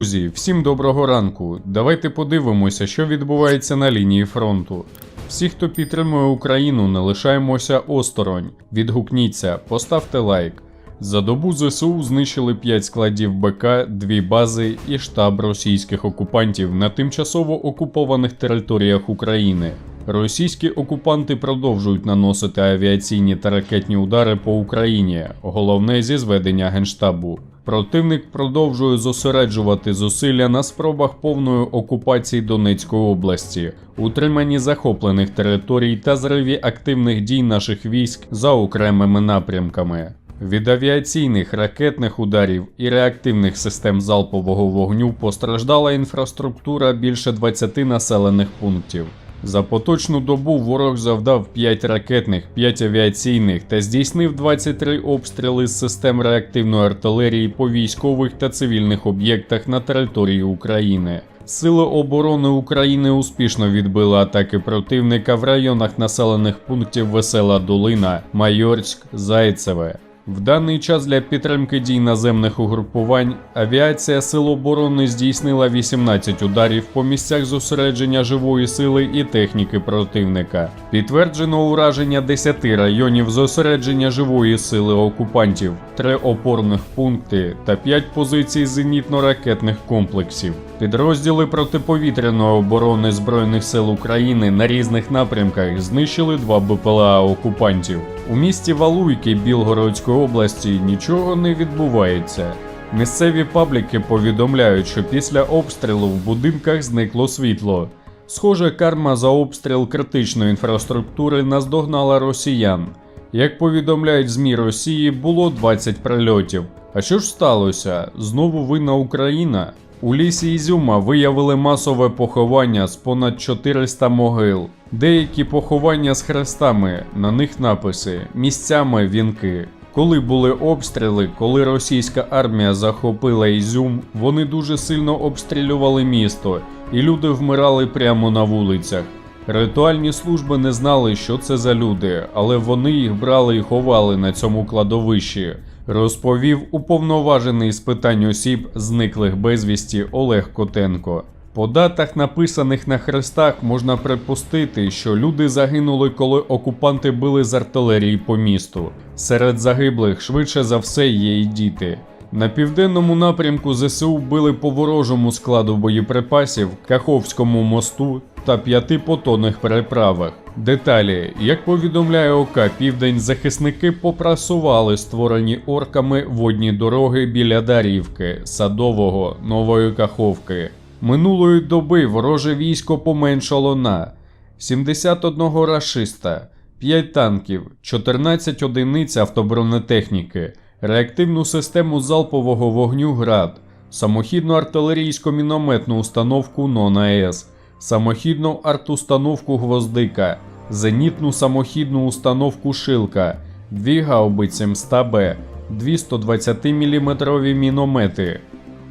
Друзі, всім доброго ранку. Давайте подивимося, що відбувається на лінії фронту. Всі, хто підтримує Україну, не лишаємося осторонь. Відгукніться, поставте лайк. За добу ЗСУ знищили 5 складів БК, 2 бази і штаб російських окупантів на тимчасово окупованих територіях України. Російські окупанти продовжують наносити авіаційні та ракетні удари по Україні, головне зі зведення генштабу. Противник продовжує зосереджувати зусилля на спробах повної окупації Донецької області, утриманні захоплених територій та зриві активних дій наших військ за окремими напрямками. Від авіаційних ракетних ударів і реактивних систем залпового вогню постраждала інфраструктура більше 20 населених пунктів. За поточну добу ворог завдав 5 ракетних, 5 авіаційних та здійснив 23 обстріли з систем реактивної артилерії по військових та цивільних об'єктах на території України. Сили оборони України успішно відбили атаки противника в районах населених пунктів Весела Долина, Майорськ, Зайцеве. В даний час для підтримки дій наземних угрупувань авіація Сил оборони здійснила 18 ударів по місцях зосередження живої сили і техніки противника. Підтверджено ураження 10 районів зосередження живої сили окупантів, 3 опорних пункти та 5 позицій зенітно-ракетних комплексів. Підрозділи протиповітряної оборони Збройних сил України на різних напрямках знищили два БПЛА окупантів. У місті Валуйки Білгородської області нічого не відбувається. Місцеві пабліки повідомляють, що після обстрілу в будинках зникло світло. Схоже, карма за обстріл критичної інфраструктури наздогнала росіян. Як повідомляють ЗМІ Росії, було 20 прильотів. А що ж сталося? Знову винна Україна? У лісі Ізюма виявили масове поховання з понад 400 могил. Деякі поховання з хрестами, на них написи, місцями вінки. Коли були обстріли, коли російська армія захопила Ізюм, вони дуже сильно обстрілювали місто, і люди вмирали прямо на вулицях. Ритуальні служби не знали, що це за люди, але вони їх брали і ховали на цьому кладовищі, розповів уповноважений з питань осіб, зниклих безвісті Олег Котенко. По датах, написаних на хрестах, можна припустити, що люди загинули, коли окупанти били з артилерії по місту. Серед загиблих швидше за все є і діти. На південному напрямку ЗСУ били по ворожому складу боєприпасів, Каховському мосту та п'яти потонних переправах. Деталі, як повідомляє ОК Південь, захисники попрасували створені орками водні дороги біля Дарівки, Садового, Нової Каховки. Минулої доби вороже військо поменшало на 71 рашиста, 5 танків, 14 одиниць автобронетехніки, реактивну систему залпового вогню ГРАД, самохідну артилерійсько мінометну установку НОНАЕС, самохідну артустановку Гвоздика, зенітну самохідну установку Шилка, дві гаубиці МСТА-Б, 220 мм міномети.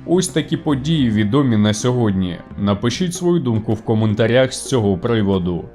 Ось такі події відомі на сьогодні. Напишіть свою думку в коментарях з цього приводу.